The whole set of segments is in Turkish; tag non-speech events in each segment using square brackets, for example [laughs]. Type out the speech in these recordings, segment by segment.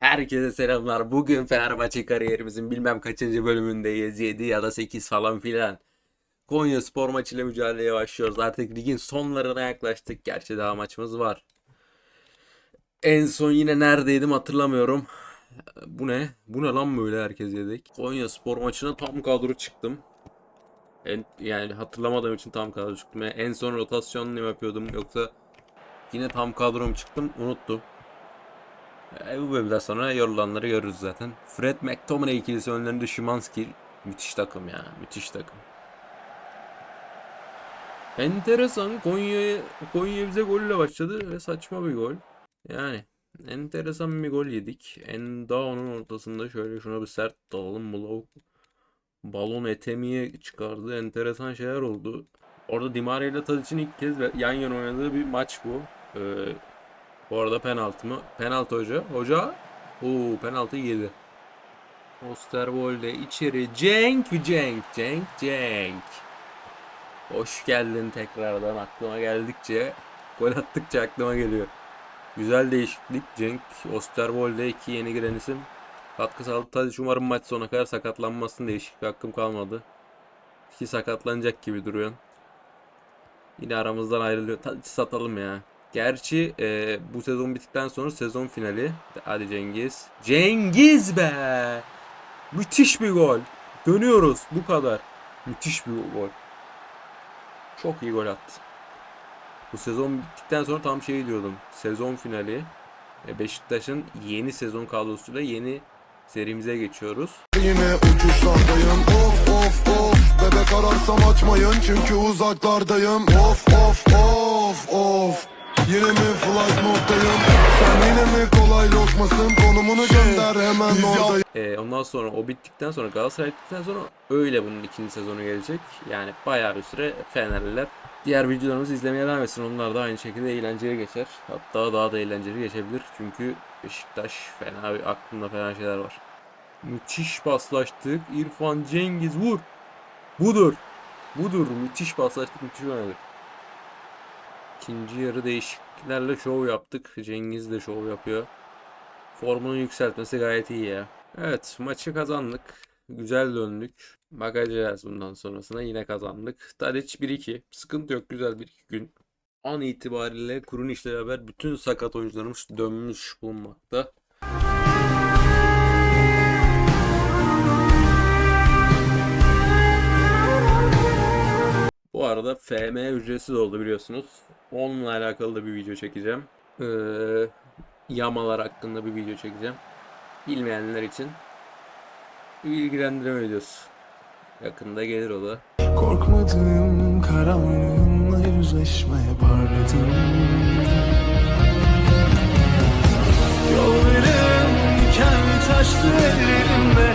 Herkese selamlar. Bugün Fenerbahçe kariyerimizin bilmem kaçıncı bölümündeyiz. 7 ya da 8 falan filan. Konya spor maçıyla mücadeleye başlıyoruz. Artık ligin sonlarına yaklaştık. Gerçi daha maçımız var. En son yine neredeydim hatırlamıyorum. Bu ne? Bu ne lan böyle herkes yedik. Konya spor maçına tam kadro çıktım. En, yani hatırlamadığım için tam kadro çıktım. En son rotasyonunu yapıyordum yoksa yine tam kadrom çıktım unuttum. E, bu bölümden sonra yorulanları görürüz zaten. Fred McTominay ikilisi önlerinde Szymanski. Müthiş takım ya. Müthiş takım. Enteresan. Konya, Konya bize golle başladı ve saçma bir gol. Yani enteresan bir gol yedik. En daha onun ortasında şöyle şuna bir sert dalalım. Blau balon etemiye çıkardı. Enteresan şeyler oldu. Orada Di Maria ile Tadic'in ilk kez yan yana oynadığı bir maç bu. Ee, bu arada penaltı mı? Penaltı hoca. Hoca. Oo penaltı yedi. Osterwolde içeri. Cenk Cenk. Cenk Cenk. Hoş geldin tekrardan aklıma geldikçe. Gol attıkça aklıma geliyor. Güzel değişiklik. Cenk Osterwolde iki yeni giren isim. Katkı sağladı. Tadic umarım maç sonuna kadar sakatlanmasın. Değişiklik hakkım kalmadı. Ki sakatlanacak gibi duruyor. Yine aramızdan ayrılıyor. Tadic satalım ya. Gerçi e, bu sezon bittikten sonra sezon finali. Hadi Cengiz. Cengiz be! Müthiş bir gol. Dönüyoruz. Bu kadar. Müthiş bir gol. Çok iyi gol attı. Bu sezon bittikten sonra tam şey diyordum. Sezon finali. E, Beşiktaş'ın yeni sezon kadrosuyla yeni serimize geçiyoruz. Yine uçuşlardayım of of of Bebek ararsam açmayın çünkü uzaklardayım Of of of of Yine mi flight moddayım Sen yine mi kolay lokmasın Konumunu gönder hemen oradayım E, ondan sonra o bittikten sonra Galatasaray bittikten sonra öyle bunun ikinci sezonu gelecek. Yani bayağı bir süre Fenerliler diğer videolarımızı izlemeye devam etsin. Onlar da aynı şekilde eğlenceli geçer. Hatta daha da eğlenceli geçebilir. Çünkü Beşiktaş fena bir aklımda fena şeyler var. Müthiş paslaştık. İrfan Cengiz vur. Budur. Budur. Müthiş paslaştık. Müthiş oynadık. İkinci yarı değişikliklerle şov yaptık. Cengiz de şov yapıyor. Formunu yükseltmesi gayet iyi ya. Evet maçı kazandık. Güzel döndük. Bakacağız bundan sonrasına yine kazandık. Tadic 1-2. Sıkıntı yok güzel bir iki gün. An itibariyle kurun işle beraber bütün sakat oyuncularımız dönmüş bulunmakta. Bu arada FM ücretsiz oldu biliyorsunuz. Onunla alakalı da bir video çekeceğim. Ee, yamalar hakkında bir video çekeceğim. Bilmeyenler için bir bilgilendirme videosu. Yakında gelir o da. Korkmadığım karanlığımla yüzleşmeye parladım Yollarım kendi taştı ellerimde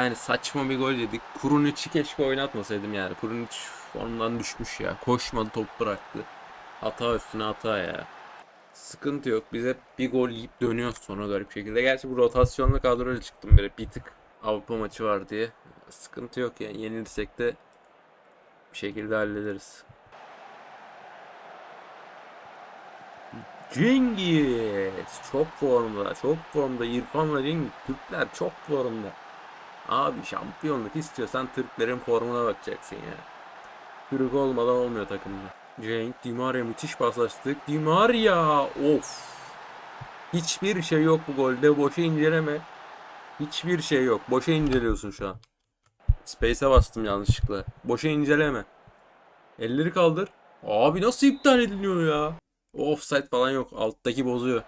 Yani saçma bir gol yedik. Kurunic'i keşke oynatmasaydım yani. Kurunic formdan düşmüş ya. Koşmadı top bıraktı. Hata üstüne hata ya. Sıkıntı yok. Biz hep bir gol yiyip dönüyoruz sonra garip şekilde. Gerçi bu rotasyonlu kadroyla çıktım böyle bir tık Avrupa maçı var diye. Sıkıntı yok yani. Yenilirsek de bir şekilde hallederiz. Cengiz çok formda, çok formda. İrfan'la Cengiz, Türkler çok formda. Abi şampiyonluk istiyorsan Türklerin formuna bakacaksın ya. Türk olmadan olmuyor takımda. Cenk, Di Maria müthiş paslaştık. Di Maria! Of! Hiçbir şey yok bu golde. Boşa inceleme. Hiçbir şey yok. Boşa inceliyorsun şu an. Space'e bastım yanlışlıkla. Boşa inceleme. Elleri kaldır. Abi nasıl iptal ediliyor ya? Offside falan yok. Alttaki bozuyor.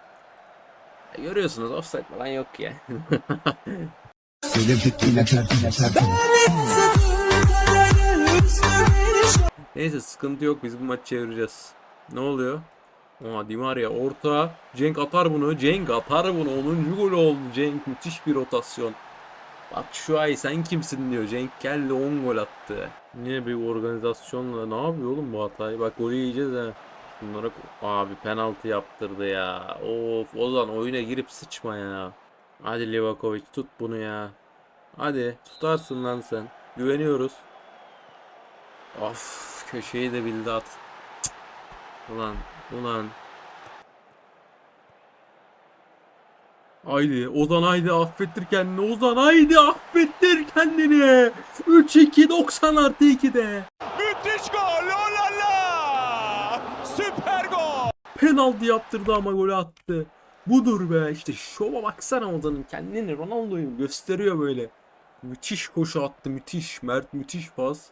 Ya görüyorsunuz offside falan yok ya. [laughs] Neyse sıkıntı yok biz bu maçı çevireceğiz. Ne oluyor? Oha Di Maria orta. Cenk atar bunu. Cenk atar bunu. 10. gol oldu. Cenk müthiş bir rotasyon. Bak şu ay sen kimsin diyor. Cenk geldi 10 gol attı. Yine bir organizasyonla ne yapıyor oğlum bu hatayı? Bak golü yiyeceğiz ha. Bunlara abi penaltı yaptırdı ya. Of Ozan oyuna girip sıçma ya. Hadi Livakovic tut bunu ya. Hadi tutarsın lan sen. Güveniyoruz. Of köşeyi de bildi at. Cık. Ulan ulan. Haydi Ozan haydi affettir kendini. Ozan haydi affettir kendini. 3-2 90 artı 2'de. Müthiş gol! Oh la la! Süper gol! Penaltı yaptırdı ama golü attı. Budur be işte şova baksana Ozan'ın kendini Ronaldo'yu gösteriyor böyle. Müthiş koşu attı müthiş. Mert müthiş pas.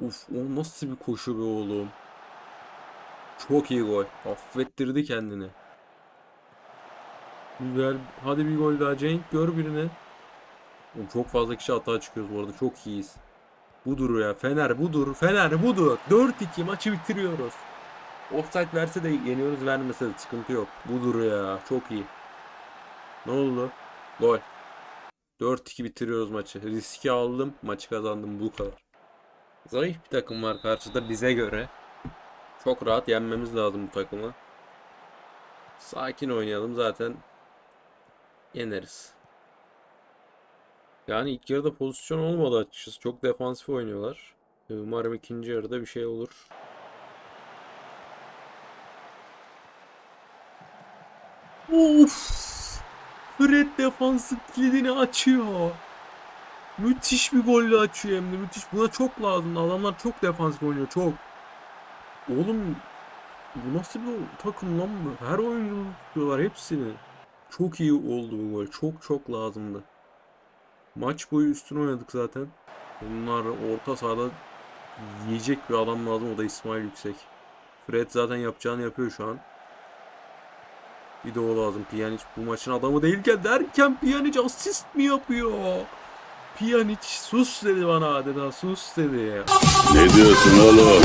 Uf o nasıl bir koşu be oğlum. Çok iyi gol. Affettirdi kendini. Güzel. Hadi bir gol daha Cenk gör birini. Oğlum çok fazla kişi hata çıkıyoruz bu arada. Çok iyiyiz. Budur ya. Fener budur. Fener budur. 4-2 maçı bitiriyoruz. Offside verse de yeniyoruz vermese de sıkıntı yok. Budur ya. Çok iyi. Ne oldu? Gol. 4-2 bitiriyoruz maçı. Riski aldım. Maçı kazandım. Bu kadar. Zayıf bir takım var karşıda bize göre. Çok rahat yenmemiz lazım bu takımı. Sakin oynayalım zaten yeneriz. Yani ilk yarıda pozisyon olmadı açıkçası. Çok defansif oynuyorlar. Umarım ikinci yarıda bir şey olur. Of! Fred defansı kilidini açıyor. Müthiş bir golle açıyor hem de müthiş. Buna çok lazım. Adamlar çok defansif oynuyor çok. Oğlum bu nasıl bir takım lan bu? Her oyuncu tutuyorlar hepsini. Çok iyi oldu bu gol. Çok çok lazımdı. Maç boyu üstüne oynadık zaten. Bunlar orta sahada yiyecek bir adam lazım. O da İsmail Yüksek. Fred zaten yapacağını yapıyor şu an. Bir de o lazım. Pjanic bu maçın adamı değilken derken Pjanic asist mi yapıyor? Pjanic sus dedi bana adeta sus dedi. Ne diyorsun oğlum?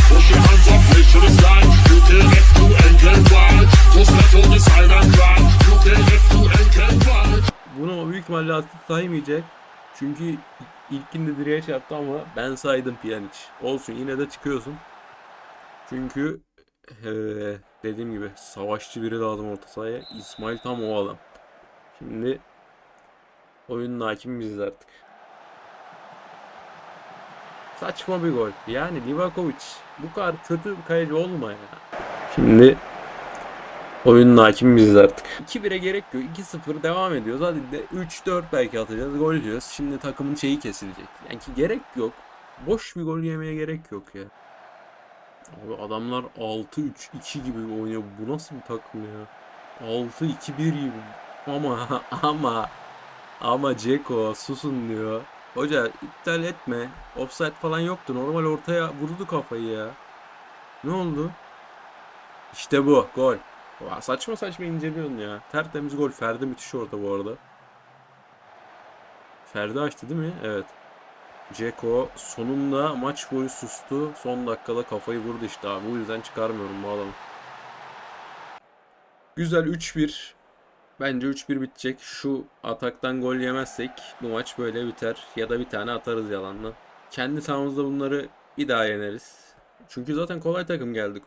Bunu büyük ihtimalle asist saymayacak. Çünkü ilkinde direğe çarptı ama ben saydım Pjanic. Olsun yine de çıkıyorsun. Çünkü eee, dediğim gibi savaşçı biri lazım orta sahaya. İsmail tam o adam. Şimdi oyunun hakimi biziz artık. Saçma bir gol. Yani Livakovic bu kadar kötü bir kaleci olma ya. Şimdi oyunun hakimi biziz artık. 2-1'e gerek yok. 2-0 devam ediyoruz. Hadi de 3-4 belki atacağız. Gol diyoruz. Şimdi takımın şeyi kesilecek. Yani ki gerek yok. Boş bir gol yemeye gerek yok ya. Abi adamlar 6-3-2 gibi oynuyor. Bu nasıl bir takım ya? 6-2-1 gibi. Ama [laughs] ama ama Ceko susun diyor. Hoca iptal etme. Offside falan yoktu. Normal ortaya vurdu kafayı ya. Ne oldu? İşte bu. Gol. Vay, saçma saçma inceliyorsun ya. Tertemiz gol. Ferdi müthiş orada bu arada. Ferdi açtı değil mi? Evet. Ceko sonunda maç boyu sustu. Son dakikada kafayı vurdu işte abi. Bu yüzden çıkarmıyorum bu adamı. Güzel 3-1. Bence 3-1 bitecek. Şu ataktan gol yemezsek bu maç böyle biter. Ya da bir tane atarız yalanla. Kendi sahamızda bunları bir daha yeneriz. Çünkü zaten kolay takım geldik.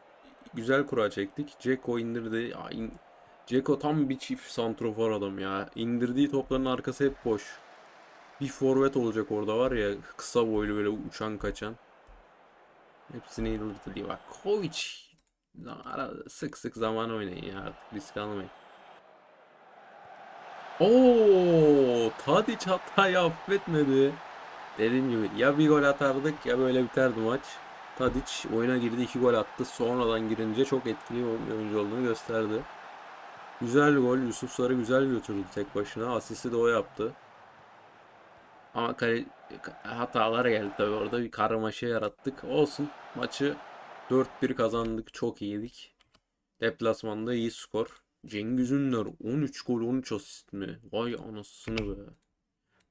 Güzel kura çektik. Ceko indirdi. Ya in- Ceko tam bir çift santrofor adam ya. İndirdiği topların arkası hep boş. Bir forvet olacak orada var ya kısa boylu böyle uçan kaçan. Hepsini diye bak. Kovic sık sık zaman oynayın ya artık risk almayın. Oo, Tadic hatayı affetmedi. Dediğim gibi ya bir gol atardık ya böyle biterdi maç. Tadic oyuna girdi iki gol attı. Sonradan girince çok etkili oyuncu olduğunu gösterdi. Güzel gol. Yusuf Sarı güzel götürdü tek başına. Asisti de o yaptı. Ama kale, hatalar geldi tabii orada. Bir karmaşa yarattık. Olsun. Maçı 4-1 kazandık. Çok iyiydik. Deplasmanda iyi skor. Cengiz Ünder 13 gol 13 asist mi? Vay anasını be.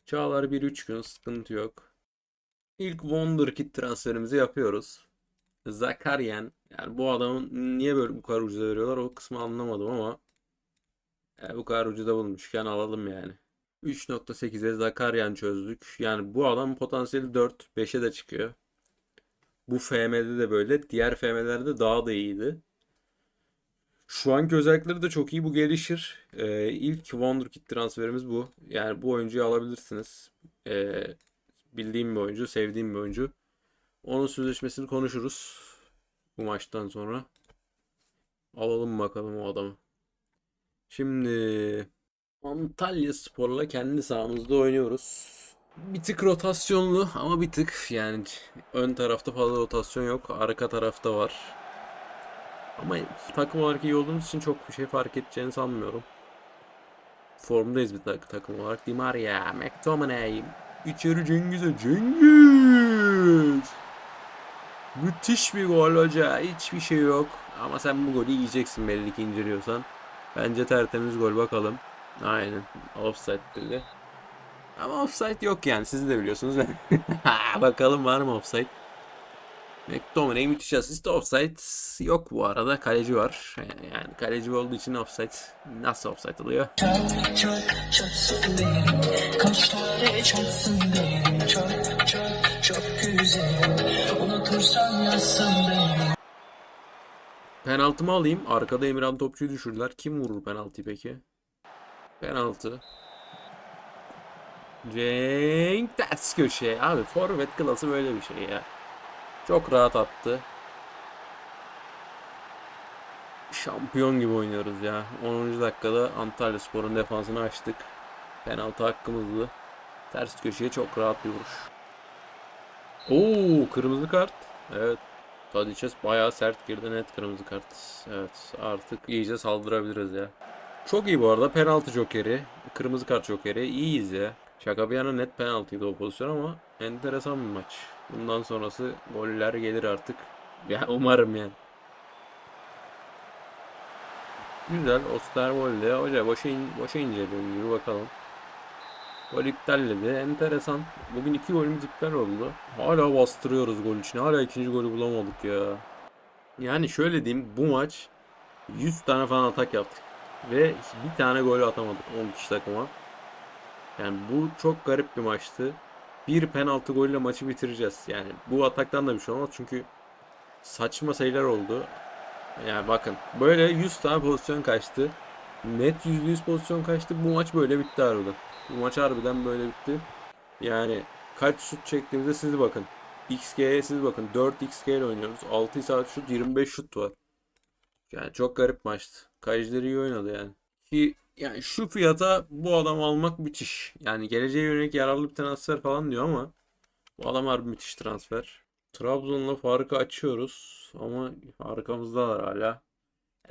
Çağlar 1-3 gün sıkıntı yok. İlk Wonderkid transferimizi yapıyoruz. Zakaryan. Yani bu adamın niye böyle bu kadar ucuza veriyorlar o kısmı anlamadım ama e, bu kadar ucuza bulmuşken alalım yani. 3.8'e Zakaryan çözdük. Yani bu adam potansiyeli 4, 5'e de çıkıyor. Bu FM'de de böyle. Diğer FM'lerde daha da iyiydi. Şu anki özellikleri de çok iyi. Bu gelişir. Ee, ilk Wonderkid transferimiz bu. Yani bu oyuncuyu alabilirsiniz. Ee, bildiğim bir oyuncu, sevdiğim bir oyuncu. Onun sözleşmesini konuşuruz. Bu maçtan sonra. Alalım bakalım o adamı. Şimdi Antalya Spor'la kendi sahamızda oynuyoruz. Bir tık rotasyonlu ama bir tık yani ön tarafta fazla rotasyon yok. Arka tarafta var. Ama takım olarak iyi olduğumuz için çok bir şey fark edeceğini sanmıyorum. Formdayız bir tak takım olarak. Di Maria, McTominay, içeri Cengiz'e Cengiz. Müthiş bir gol hoca. Hiçbir şey yok. Ama sen bu golü yiyeceksin belli ki inceliyorsan. Bence tertemiz gol bakalım. Aynen. Offside dedi. Ama offside yok yani. Siz de biliyorsunuz. [laughs] bakalım var mı offside? McTominay müthiş asist. Offside yok bu arada. Kaleci var. Yani kaleci olduğu için offside nasıl offside oluyor? Penaltımı alayım. Arkada Emirhan Topçu'yu düşürdüler. Kim vurur penaltıyı peki? Penaltı. Cenk ters köşe. Abi forvet klası böyle bir şey ya. Çok rahat attı. Şampiyon gibi oynuyoruz ya. 10. dakikada Antalya Spor'un defansını açtık. Penaltı hakkımızdı. Ters köşeye çok rahat bir vuruş. Oo, kırmızı kart. Evet. Tadiçes bayağı sert girdi net kırmızı kart. Evet artık iyice saldırabiliriz ya. Çok iyi bu arada penaltı jokeri. Kırmızı kart jokeri. İyiyiz ya. Şaka bir yana net penaltıydı o pozisyon ama enteresan bir maç. Bundan sonrası goller gelir artık. [laughs] Ya umarım yani. Güzel. Osterwolde. Hoca boşa, in, boşa inceliyorum gibi bakalım. Gol iptal dedi. Enteresan. Bugün iki golümüz iptal oldu. Hala bastırıyoruz gol için. Hala ikinci golü bulamadık ya. Yani şöyle diyeyim. Bu maç 100 tane falan atak yaptık. Ve bir tane gol atamadık 10 kişi takıma. Yani bu çok garip bir maçtı. Bir penaltı golle maçı bitireceğiz. Yani bu ataktan da bir şey olmaz çünkü saçma sayılar oldu. Yani bakın böyle 100 tane pozisyon kaçtı. Net %100 pozisyon kaçtı. Bu maç böyle bitti harbiden. Bu maç harbiden böyle bitti. Yani kaç şut çektiğimizde siz bakın. XG'ye siz bakın. 4 XG ile oynuyoruz. 6 saat şut 25 şut var. Yani çok garip maçtı. Kalecileri iyi oynadı yani. Ki yani şu fiyata bu adam almak müthiş. Yani geleceğe yönelik yararlı bir transfer falan diyor ama bu adam harbi müthiş transfer. Trabzon'la farkı açıyoruz ama arkamızdalar hala.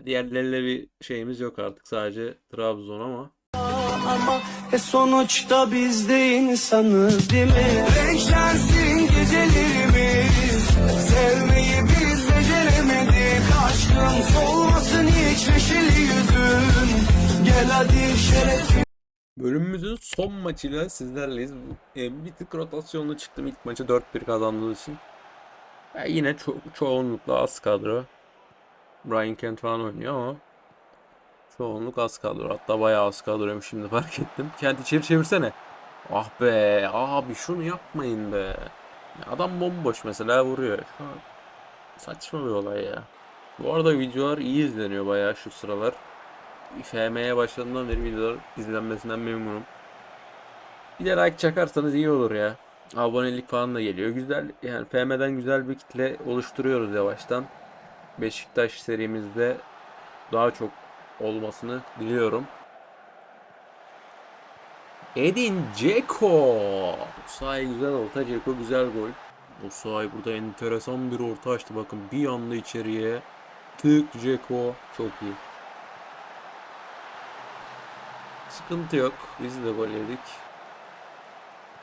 Diğerleriyle bir şeyimiz yok artık. Sadece Trabzon ama. Ama e sonuçta biz de insanız değil mi? Renklensin gecelerimiz Bölümümüzün son maçıyla sizlerleyiz. E, bir tık rotasyonlu çıktım ilk maçı 4-1 kazandığı için. Ya yine ço çoğunlukla az kadro. Brian Kent falan oynuyor ama çoğunluk az kadro. Hatta bayağı az kadroymuş şimdi [laughs] fark ettim. Kent içeri çevirsene. Ah be abi şunu yapmayın be. Adam bomboş mesela vuruyor. Şu an saçma bir olay ya. Bu arada videolar iyi izleniyor bayağı şu sıralar. FM'ye başladığından beri videolar izlenmesinden memnunum. Bir de like çakarsanız iyi olur ya. Abonelik falan da geliyor. Güzel yani FM'den güzel bir kitle oluşturuyoruz yavaştan. Beşiktaş serimizde daha çok olmasını diliyorum. Edin Dzeko. Osayi güzel orta, Dzeko güzel gol. Osayi burada enteresan bir orta açtı. Bakın bir anda içeriye. Tık Dzeko. Çok iyi. Sıkıntı yok. Biz de gol yedik.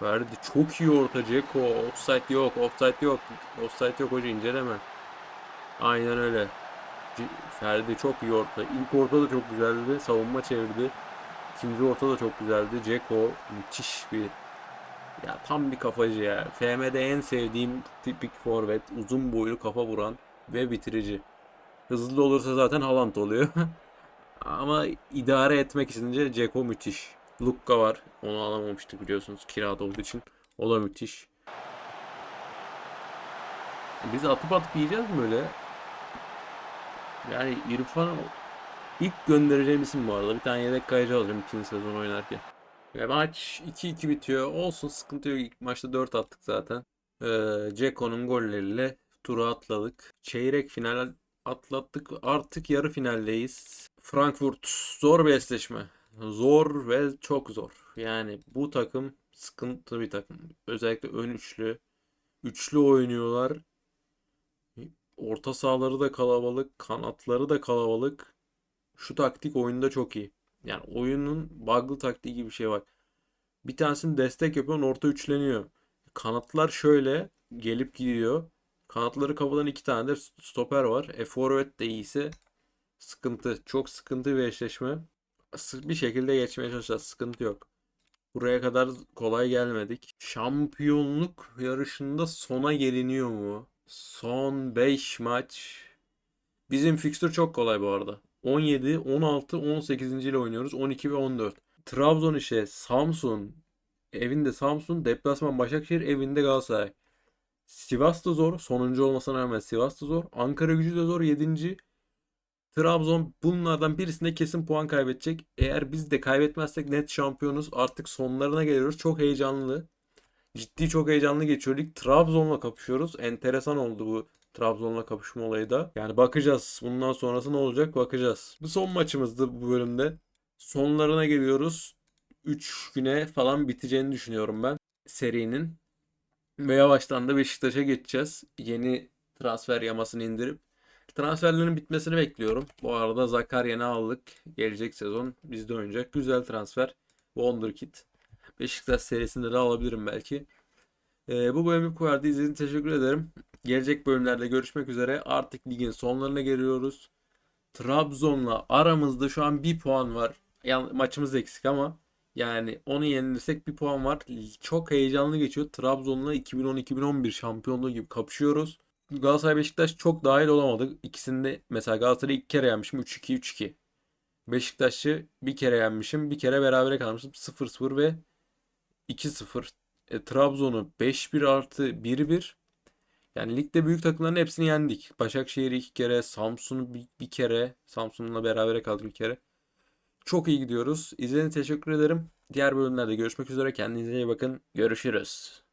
Verdi. Çok iyi orta Ceko. Offside yok. Offside yok. Offside yok hoca inceleme. Aynen öyle. Ferdi çok iyi orta. İlk orta da çok güzeldi. Savunma çevirdi. İkinci orta da çok güzeldi. Ceko müthiş bir ya tam bir kafacı ya. FM'de en sevdiğim tipik forvet. Uzun boylu kafa vuran ve bitirici. Hızlı olursa zaten Haaland oluyor. [laughs] Ama idare etmek izince Ceko müthiş. Lukka var. Onu alamamıştık biliyorsunuz kirada olduğu için. O da müthiş. Biz atıp atıp yiyeceğiz mi böyle? Yani İrfan İlk göndereceğim isim bu arada. Bir tane yedek kayıcı alacağım ikinci sezon oynarken. Ve maç 2-2 bitiyor. Olsun sıkıntı yok. İlk maçta 4 attık zaten. Ee, Ceko'nun golleriyle turu atladık. Çeyrek final atlattık. Artık yarı finaldeyiz. Frankfurt zor bir eşleşme. Zor ve çok zor. Yani bu takım sıkıntı bir takım. Özellikle ön üçlü. Üçlü oynuyorlar. Orta sahaları da kalabalık, kanatları da kalabalık. Şu taktik oyunda çok iyi. Yani oyunun bug'lı taktiği gibi bir şey var. Bir tanesini destek yapıyorsun orta üçleniyor. Kanatlar şöyle gelip gidiyor. Kanatları kafadan iki tane de stoper var. E forvet de iyiyse sıkıntı. Çok sıkıntı bir eşleşme. Bir şekilde geçmeye çalışacağız. Sıkıntı yok. Buraya kadar kolay gelmedik. Şampiyonluk yarışında sona geliniyor mu? Son 5 maç. Bizim fikstür çok kolay bu arada. 17, 16, 18. ile oynuyoruz. 12 ve 14. Trabzon işe Samsun. Evinde Samsun. Deplasman Başakşehir. Evinde Galatasaray. Sivas da zor. Sonuncu olmasına rağmen Sivas da zor. Ankara gücü de zor. 7. Trabzon bunlardan birisinde kesin puan kaybedecek. Eğer biz de kaybetmezsek net şampiyonuz. Artık sonlarına geliyoruz. Çok heyecanlı. Ciddi çok heyecanlı geçiyor lig. Trabzon'la kapışıyoruz. Enteresan oldu bu Trabzon'la kapışma olayı da. Yani bakacağız. Bundan sonrası ne olacak bakacağız. Bu son maçımızdı bu bölümde. Sonlarına geliyoruz. 3 güne falan biteceğini düşünüyorum ben serinin. Ve yavaştan da Beşiktaş'a geçeceğiz. Yeni transfer yamasını indirip. Transferlerin bitmesini bekliyorum. Bu arada Zakaryen'i aldık. Gelecek sezon bizde oynayacak. Güzel transfer. Wonderkid. Beşiktaş serisinde de alabilirim belki. Ee, bu bölümü bu kadar. İzlediğiniz teşekkür ederim. Gelecek bölümlerde görüşmek üzere. Artık ligin sonlarına geliyoruz. Trabzon'la aramızda şu an bir puan var. Yani maçımız eksik ama yani onu yenilirsek bir puan var. Çok heyecanlı geçiyor. Trabzon'la 2010-2011 şampiyonluğu gibi kapışıyoruz. Galatasaray Beşiktaş çok dahil olamadık. İkisinde mesela Galatasaray'ı iki kere yenmişim. 3-2 3-2. Beşiktaş'ı bir kere yenmişim. Bir kere berabere kalmışım. 0-0 ve 2-0. E, Trabzon'u 5-1 artı 1-1. Yani ligde büyük takımların hepsini yendik. Başakşehir'i iki kere, Samsun'u bir, bir kere, Samsun'la berabere kaldık bir kere. Çok iyi gidiyoruz. İzlediğiniz teşekkür ederim. Diğer bölümlerde görüşmek üzere. Kendinize iyi bakın. Görüşürüz.